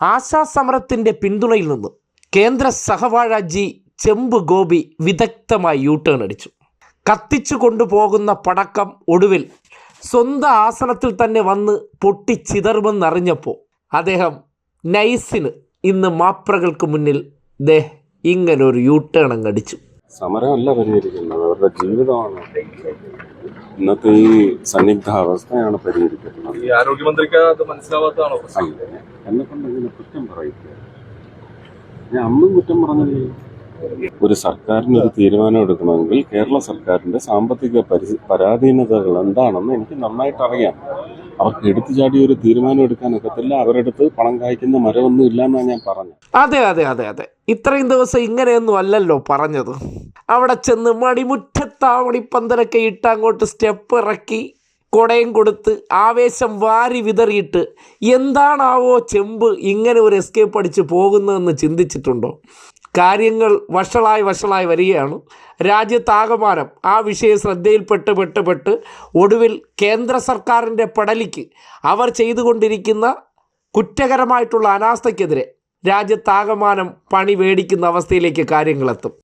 ആശാസമരത്തിന്റെ പിന്തുണയിൽ നിന്ന് കേന്ദ്ര സഹവാഴാജി ചെമ്പ് ഗോപി വിദഗ്ധമായി യൂ ടേൺ അടിച്ചു. കത്തിച്ചു കൊണ്ടുപോകുന്ന പടക്കം ഒടുവിൽ സ്വന്തം ആസനത്തിൽ തന്നെ വന്ന് പൊട്ടിച്ചിതറുമെന്നറിഞ്ഞപ്പോൾ അദ്ദേഹം നൈസിന് ഇന്ന് മാപ്രകൾക്ക് മുന്നിൽ ദേ ഇങ്ങനൊരു യൂ ടേൺ അങ്ങടിച്ചു സമരമല്ല പരിഹരിക്കുന്നത് അവരുടെ ജീവിതമാണ്. ഇന്നത്തെ ഈ സന്നിഗ്ധ അവസ്ഥയാണ് പരിഹരിക്കുന്നത്. ഈ ആരോഗ്യമന്ത്രിക്ക് അത് മനസ്സിലാവാത്തതാണോ എന്നെ കൊണ്ട് ഇങ്ങനെ കുറ്റം പറയിക്കുക ഞാൻ അന്നും കുറ്റം പറഞ്ഞില്ലേ? ഒരു സർക്കാരിന് ഒരു തീരുമാനം എടുക്കണമെങ്കിൽ കേരള സർക്കാരിന്റെ സാമ്പത്തിക പരി പരാധീനതകൾ എന്താണെന്ന് എനിക്ക് നന്നായിട്ട് അറിയാം. അവർക്ക് എടുത്തു ചാടി ഒരു തീരുമാനം എടുക്കാനൊക്കത്തില്ല അവരെടുത്ത് പണം കായ്ക്കുന്ന മരമൊന്നും ഇല്ലെന്നാണ് ഞാൻ പറഞ്ഞത്. അതെ അതെ അതെ അതെ. ഇത്രയും ദിവസം ഇങ്ങനെയൊന്നും അല്ലല്ലോ പറഞ്ഞത്. അവിടെ ചെന്ന് മണിമുറ്റത്താവണി പന്തലൊക്കെ ഇട്ട് അങ്ങോട്ട് സ്റ്റെപ്പ് ഇറക്കി കൊടയും കൊടുത്ത് ആവേശം വാരി വിതറിയിട്ട് എന്താണാവോ ചെമ്പ് ഇങ്ങനെ ഒരു എസ്കേപ്പ് അടിച്ച് പോകുന്നതെന്ന് ചിന്തിച്ചിട്ടുണ്ടോ? കാര്യങ്ങൾ വഷളായി വഷളായി വരികയാണ്. രാജ്യത്താകമാനം ആ വിഷയം ശ്രദ്ധയിൽപ്പെട്ട് പെട്ട് പെട്ട് ഒടുവിൽ കേന്ദ്ര സർക്കാരിന്റെ പടലിക്ക് അവർ ചെയ്തുകൊണ്ടിരിക്കുന്ന കുറ്റകരമായിട്ടുള്ള അനാസ്ഥയ്ക്കെതിരെ രാജ്യത്താകമാനം പണി മേടിക്കുന്ന അവസ്ഥയിലേക്ക് കാര്യങ്ങളെത്തും.